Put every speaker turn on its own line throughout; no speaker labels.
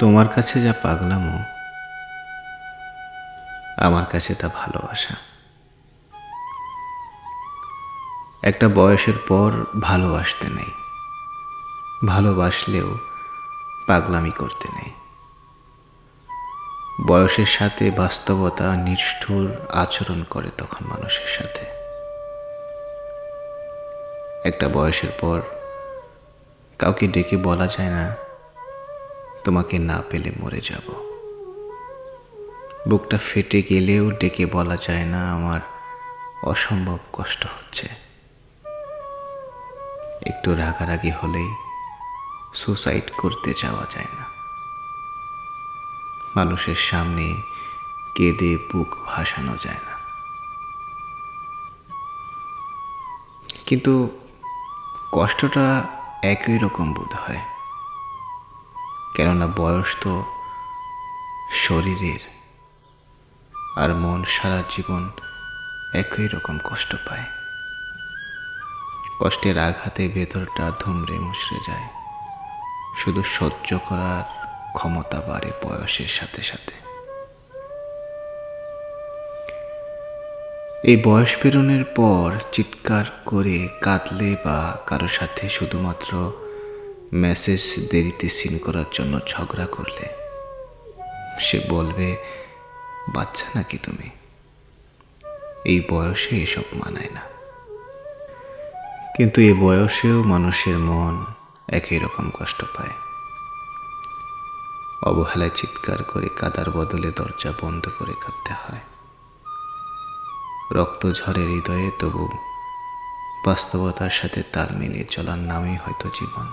তোমার কাছে যা পাগলামো, আমার কাছে তা ভালোবাসা। একটা বয়সের পর ভালোবাসতে নেই, ভালোবাসলেও পাগলামি করতে নেই। বয়সের সাথে বাস্তবতা নিষ্ঠুর আচরণ করে তখন মানুষের সাথে। একটা বয়সের পর কাউকে ডেকে বলা যায় না তোমাকে না পেলে মরে যাব। বুকটা ফেটে গেলেও ডেকে বলা যায় না আমার অসম্ভব কষ্ট হচ্ছে। একটু রাগারাগি হলেই সুসাইড করতে যাওয়া যায় না। মানুষের সামনে কেঁদে বুক ভাসানো যায় না। কিন্তু কষ্টটা একই রকম বোধ হয়। কেননা বয়স তো শরীরের। আর মন সারা জীবন একই রকম কষ্ট পায়। কষ্টের আঘাতে ভেতরটা ধুমড়ে মুচড়ে যায়। শুধু সহ্য করার ক্ষমতা বাড়ে বয়সের সাথে সাথে। এই বয়স পেরোনের পর চিৎকার করে কাঁদলে বা কারোর সাথে শুধুমাত্র মেসেজ দেরিতে সিন করার জন্য ঝগড়া করলে। সে বলবে, বাচ্চা নাকি তুমি? এই বয়সে এসব মানায় না। কিন্তু এ বয়সেও মানুষের মন একই রকম কষ্ট পায়। অবহেলায় চিৎকার করে কাদার বদলে দরজা বন্ধ করে কাঁদতে হয়। রক্ত ঝরে হৃদয়ে, তবু বাস্তবতার সাথে তাল মিলিয়ে চলার নামই হয়তো জীবন।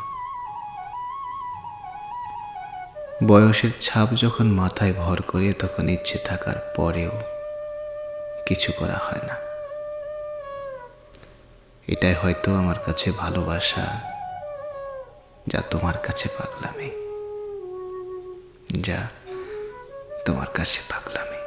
বয়সের ছাপ যখন মাথায় ভর করে তখন ইচ্ছে থাকার পরেও কিছু করা হয় না। এটাই হয়তো আমার কাছে ভালোবাসা, যা তোমার কাছে পাগলামি, যা তোমার কাছে পাগলামি।